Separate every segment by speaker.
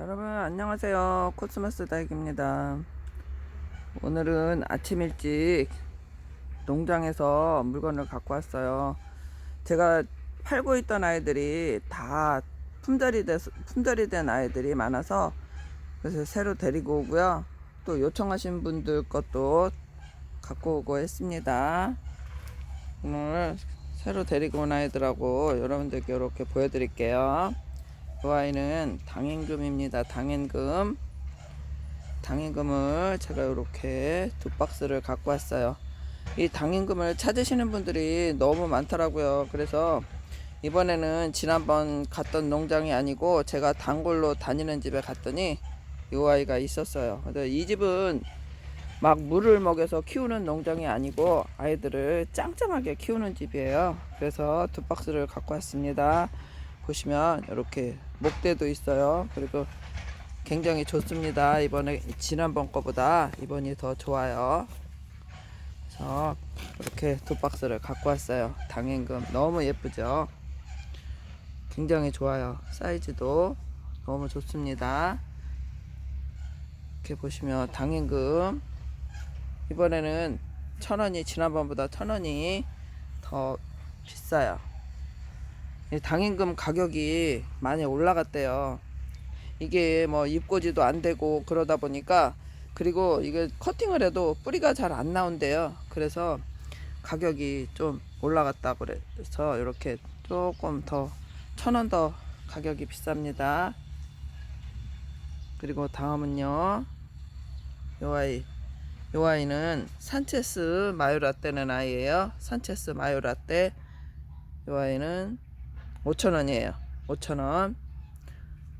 Speaker 1: 여러분 안녕하세요. 코스모스 다육입니다. 오늘은 아침 일찍 농장에서 물건을 갖고 왔어요. 제가 팔고 있던 아이들이 다 품절이, 돼, 품절이 된 아이들이 많아서 그래서 새로 데리고 오고요. 또 요청하신 분들 것도 갖고 오고 했습니다. 오늘 새로 데리고 온 아이들하고 여러분들께 이렇게 보여드릴게요 이 아이는 당행금입니다. 당행금. 당행금을 제가 이렇게 두 박스를 갖고 왔어요. 이 당행금을 찾으시는 분들이 너무 많더라고요. 그래서 이번에는 지난번 갔던 농장이 아니고 제가 단골로 다니는 집에 갔더니 이 아이가 있었어요. 근데 이 집은 막 물을 먹여서 키우는 농장이 아니고 아이들을 짱짱하게 키우는 집이에요. 그래서 두 박스를 갖고 왔습니다. 보시면 이렇게 목대도 있어요. 그리고 굉장히 좋습니다. 이번에 지난번 거보다 이번이 더 좋아요. 그래서 이렇게 두 박스를 갖고 왔어요. 당행금 너무 예쁘죠? 굉장히 좋아요. 사이즈도 너무 좋습니다. 이렇게 보시면 당행금 이번에는 천 원이 지난번보다 천 원이 더 비싸요. 이 당임금 가격이 많이 올라갔대요. 이게 뭐 입고지도 안 되고 그러다 보니까 그리고 이게 커팅을 해도 뿌리가 잘 안 나온대요. 그래서 가격이 좀 올라갔다 그래서 이렇게 조금 더 천 원 더 가격이 비쌉니다. 그리고 다음은요. 요 아이 요 아이는 산체스 마요라떼는 아이예요. 산체스 마요라떼 요 아이는 5,000원이에요. 5,000원.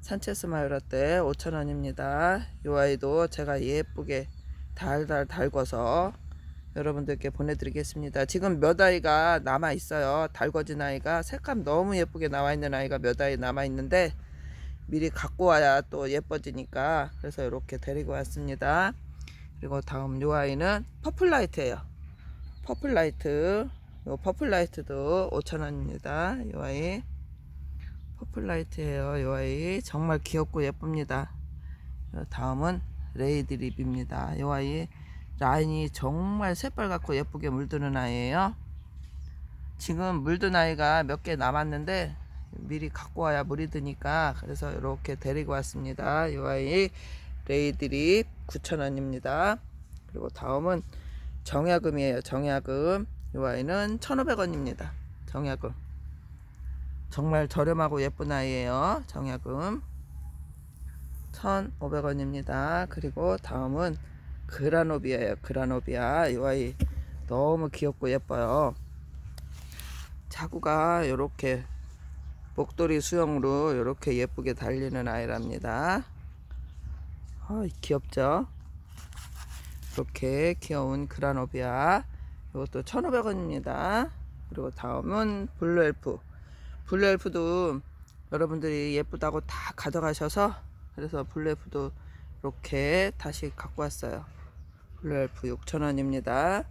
Speaker 1: 산체스 마요라떼 5,000원입니다. 이 아이도 제가 예쁘게 달달 달궈서 여러분들께 보내드리겠습니다. 지금 몇 아이가 남아 있어요. 달궈진 아이가 색감 너무 예쁘게 나와 있는 아이가 몇 아이 남아 있는데 미리 갖고 와야 또 예뻐지니까 그래서 이렇게 데리고 왔습니다. 그리고 다음 요 아이는 퍼플라이트예요. 퍼플라이트 요 퍼플라이트도 5,000원입니다. 요 아이 퍼플라이트예요. 요 아이 정말 귀엽고 예쁩니다. 요 다음은 레이드립입니다. 요 아이 라인이 정말 새빨갛고 예쁘게 물드는 아이예요. 지금 물든 아이가 몇 개 남았는데 미리 갖고 와야 물이 드니까 그래서 이렇게 데리고 왔습니다. 요 아이 레이드립 9,000원입니다. 그리고 다음은 정약금이에요. 정약금. 이 아이는 1,500원입니다. 정약금. 정말 저렴하고 예쁜 아이예요. 정약금. 1,500원입니다. 그리고 다음은 그라노비아예요. 그라노비아. 이 아이 너무 귀엽고 예뻐요. 자구가 이렇게 목도리 수영으로 이렇게 예쁘게 달리는 아이랍니다. 아, 귀엽죠? 이렇게 귀여운 그라노비아. 이것도 1,500원입니다. 그리고 다음은 블루엘프. 블루엘프도 여러분들이 예쁘다고 다 가져가셔서 그래서 블루엘프도 이렇게 다시 갖고 왔어요. 블루엘프 6,000원입니다.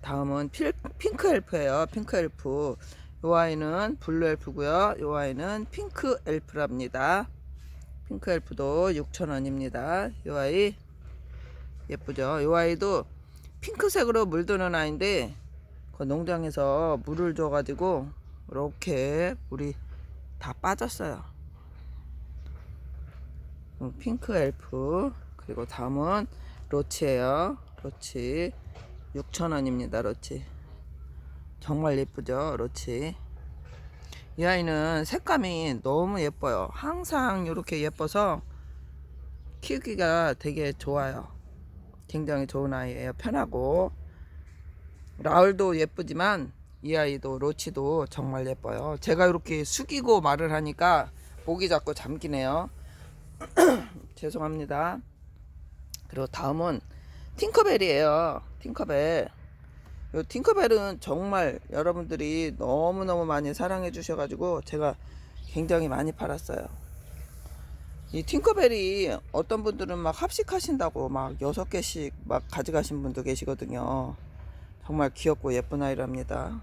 Speaker 1: 다음은 필, 핑크엘프예요. 핑크엘프. 이 아이는 블루엘프고요. 이 아이는 핑크엘프랍니다. 핑크엘프도 6,000원입니다. 이 아이 예쁘죠? 이 아이도 핑크색으로 물드는 아이인데 그 농장에서 물을 줘가지고 이렇게 물이 다 빠졌어요. 음, 핑크 엘프 그리고 다음은 로치예요. 로치 6,000원입니다. 로치 정말 예쁘죠? 로치 이 아이는 색감이 너무 예뻐요. 항상 이렇게 예뻐서 키우기가 되게 좋아요. 굉장히 좋은 아이예요. 편하고 라울도 예쁘지만 이 아이도 로치도 정말 예뻐요. 제가 이렇게 숙이고 말을 하니까 목이 자꾸 잠기네요. 죄송합니다. 그리고 다음은 팅커벨이에요. 팅커벨. 이 팅커벨은 정말 여러분들이 너무너무 많이 사랑해 주셔가지고 제가 굉장히 많이 팔았어요. 이 팅커벨이 어떤 분들은 막 합식하신다고 막 여섯 개씩 막 가져가신 분도 계시거든요. 정말 귀엽고 예쁜 아이랍니다.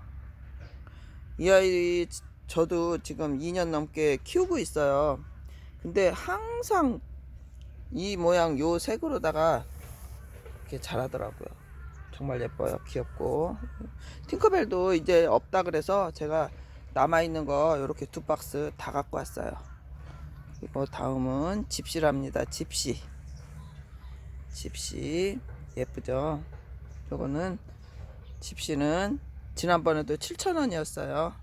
Speaker 1: 이 아이 저도 지금 2년 넘게 키우고 있어요. 근데 항상 이 모양 요 색으로다가 이렇게 자라더라고요. 정말 예뻐요. 귀엽고. 팅커벨도 이제 없다 그래서 제가 남아있는 거 이렇게 두 박스 다 갖고 왔어요. 그리고 다음은 집시랍니다. 집시. 집시. 예쁘죠? 요거는 집시는 지난번에도 7,000원이었어요.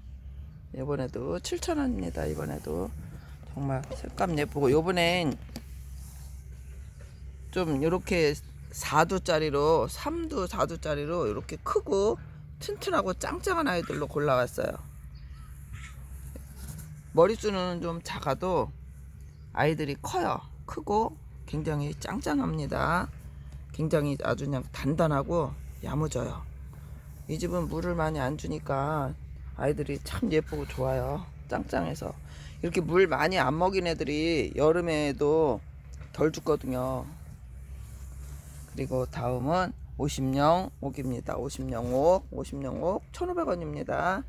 Speaker 1: 이번에도 7,000원입니다. 이번에도 정말 색감 예쁘고 요번엔 좀 이렇게 4두짜리로 3두 4두짜리로 이렇게 크고 튼튼하고 짱짱한 아이들로 골라왔어요. 머릿수는 좀 작아도 아이들이 커요. 크고 굉장히 짱짱합니다. 굉장히 아주 그냥 단단하고 야무져요. 이 집은 물을 많이 안 주니까 아이들이 참 예쁘고 좋아요. 짱짱해서. 이렇게 물 많이 안 먹인 애들이 여름에도 덜 죽거든요. 그리고 다음은 50령 옥입니다. 50령 옥, 50령 옥 1,500원입니다.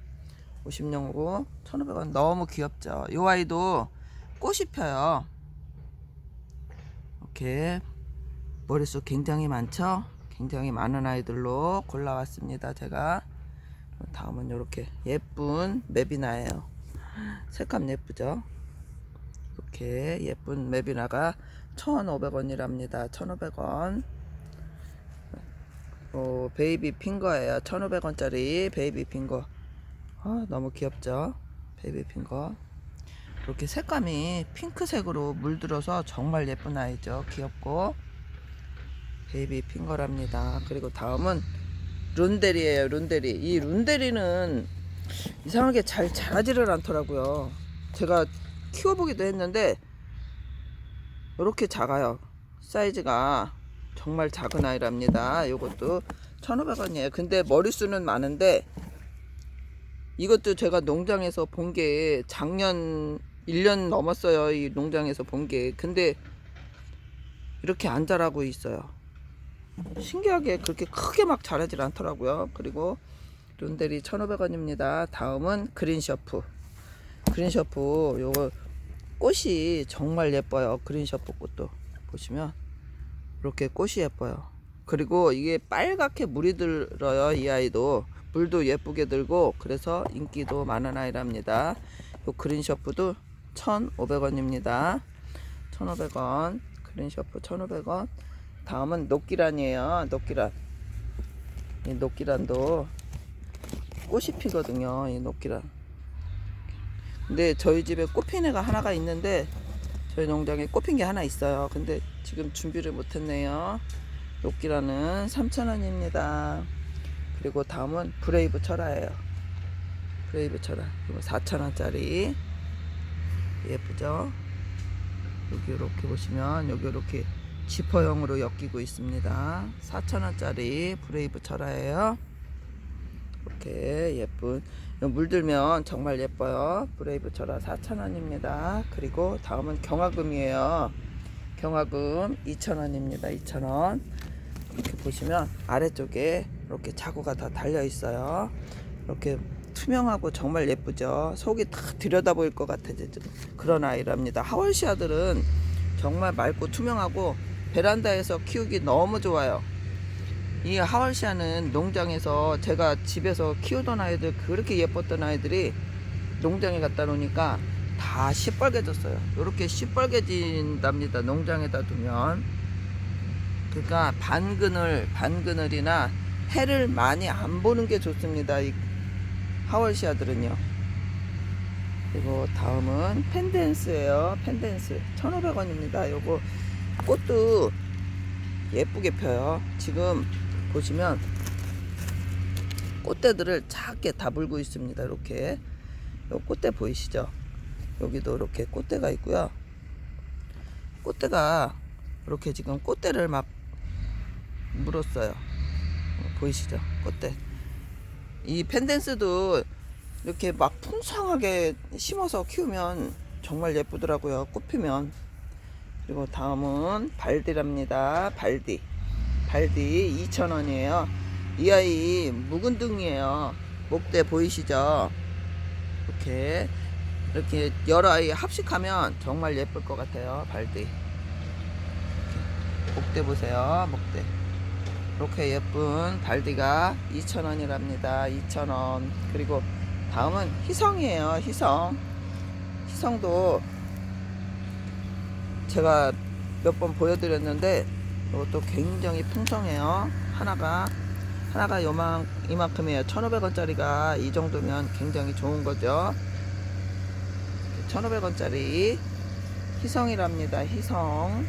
Speaker 1: 50령 옥 1,500원 너무 귀엽죠. 이 아이도 꽃이 펴요. 이렇게 머릿속 굉장히 많죠? 굉장히 많은 아이들로 골라왔습니다. 제가 다음은 이렇게 예쁜 맵이나예요. 색감 예쁘죠? 이렇게 예쁜 맵이나가 1,500원이랍니다. 1,500원. 어, 베이비 핑거예요. 1,500원짜리 베이비 핑거. 아, 너무 귀엽죠? 베이비 핑거. 이렇게 색감이 핑크색으로 물들어서 정말 예쁜 아이죠. 귀엽고. 베이비 핑거랍니다. 그리고 다음은 룬데리예요. 룬데리. 이 룬데리는 이상하게 잘 자라지를 않더라고요. 제가 키워보기도 했는데 이렇게 작아요. 사이즈가 정말 작은 아이랍니다. 이것도 1,500원이에요. 근데 머릿수는 많은데 이것도 제가 농장에서 본 게 작년 1년 넘었어요. 이 농장에서 본 게. 근데 이렇게 안 자라고 있어요. 신기하게 그렇게 크게 막 자라질 않더라고요. 그리고 룬데리 1,500원입니다. 다음은 그린 셔프. 그린 셔프 요거 꽃이 정말 예뻐요. 그린 셔프 꽃도 보시면 이렇게 꽃이 예뻐요. 그리고 이게 빨갛게 물이 들어요. 이 아이도 물도 예쁘게 들고 그래서 인기도 많은 아이랍니다. 요 그린 셔프도 1,500원입니다. 1,500원. 그린 셔프 1,500원. 다음은 녹기란이에요. 녹기란. 이 녹기란도 꽃이 피거든요. 이 녹기란. 근데 저희 집에 꽃핀 애가 하나가 있는데 저희 농장에 꽃핀 게 하나 있어요. 근데 지금 준비를 못 했네요. 녹기란은 3,000원입니다. 그리고 다음은 브레이브 철화예요. 브레이브 철화. 이거 4,000원짜리. 예쁘죠? 여기 이렇게 보시면 여기 이렇게 지퍼형으로 엮이고 있습니다. 4,000원짜리 브레이브 철화예요. 이렇게 예쁜 물들면 정말 예뻐요. 브레이브 철화 4,000원입니다. 그리고 다음은 경화금이에요. 경화금 2,000원입니다. 2,000원. 이렇게 보시면 아래쪽에 이렇게 자구가 다 달려 있어요. 이렇게 투명하고 정말 예쁘죠. 속이 다 들여다 보일 것 같아지는 그런 아이랍니다. 하월시 아들은 정말 맑고 투명하고 베란다에서 키우기 너무 좋아요. 이 하월시아는 농장에서 제가 집에서 키우던 아이들 그렇게 예뻤던 아이들이 농장에 갖다 놓으니까 다 시뻘개졌어요. 이렇게 시뻘개진답니다. 농장에다 두면. 그러니까 반그늘, 반그늘이나 해를 많이 안 보는 게 좋습니다. 이 하월시아들은요. 그리고 다음은 펜댄스예요. 펜댄스 1,500원입니다. 요거 꽃도 예쁘게 펴요. 지금 보시면 꽃대들을 작게 다 물고 있습니다. 이렇게 요 꽃대 보이시죠? 여기도 이렇게 꽃대가 있고요. 꽃대가 이렇게 지금 꽃대를 막 물었어요. 보이시죠? 꽃대. 이 펜댄스도 이렇게 막 풍성하게 심어서 키우면 정말 예쁘더라고요. 꽃 피면. 그리고 다음은 발디랍니다. 발디. 발디 2,000원이에요. 이 아이 묵은 등이에요. 목대 보이시죠? 이렇게 이렇게 여러 아이 합식하면 정말 예쁠 것 같아요. 발디. 목대 보세요. 목대. 이렇게 예쁜 발디가 2,000원이랍니다. 2,000원. 그리고 다음은 희성이에요. 희성. 희성도 제가 몇 번 보여드렸는데 이것도 굉장히 풍성해요. 하나가 하나가 요만 이만큼이에요. 1,500원짜리가 이 정도면 굉장히 좋은 거죠. 1,500원짜리 희성이랍니다. 희성.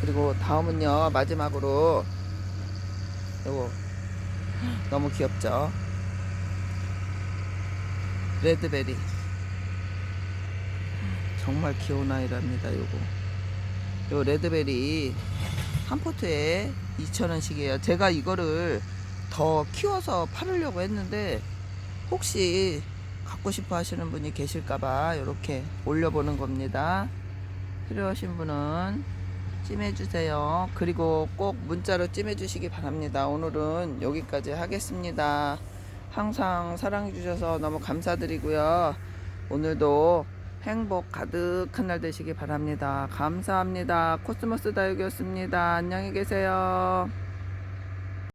Speaker 1: 그리고 다음은요. 마지막으로 요거 너무 귀엽죠. 레드베리. 정말 귀여운 아이랍니다. 요거. 요 레드베리 한 포트에 2,000원씩이에요. 제가 이거를 더 키워서 팔으려고 했는데 혹시 갖고 싶어 하시는 분이 계실까봐 이렇게 올려보는 겁니다. 필요하신 분은 찜해주세요. 그리고 꼭 문자로 찜해주시기 바랍니다. 오늘은 여기까지 하겠습니다. 항상 사랑해주셔서 너무 감사드리고요. 오늘도 행복 가득한 날 되시기 바랍니다. 감사합니다. 코스모스 다육이었습니다. 안녕히 계세요.